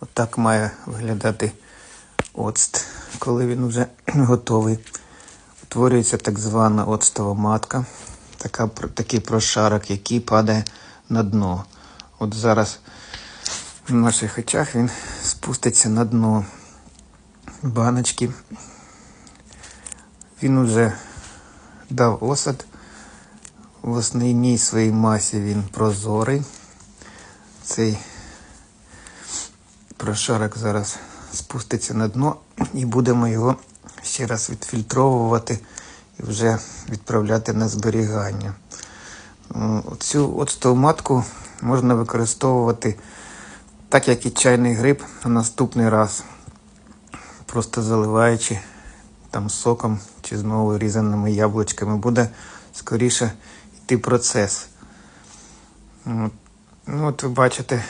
Отак має виглядати оцт, коли він вже готовий. Утворюється так звана оцтова матка, така, такий прошарок, який падає на дно. От зараз в наших очах він спуститься на дно баночки. Він уже дав осад. В основній своїй масі він прозорий. Цей прошарок зараз спуститься на дно і будемо його ще раз відфільтровувати і вже відправляти на зберігання. М, Цю оцтову матку можна використовувати так, як і чайний гриб на наступний раз, просто заливаючи там соком чи знову різаними яблучками, буде скоріше йти процес. От. Ну, от ви бачите,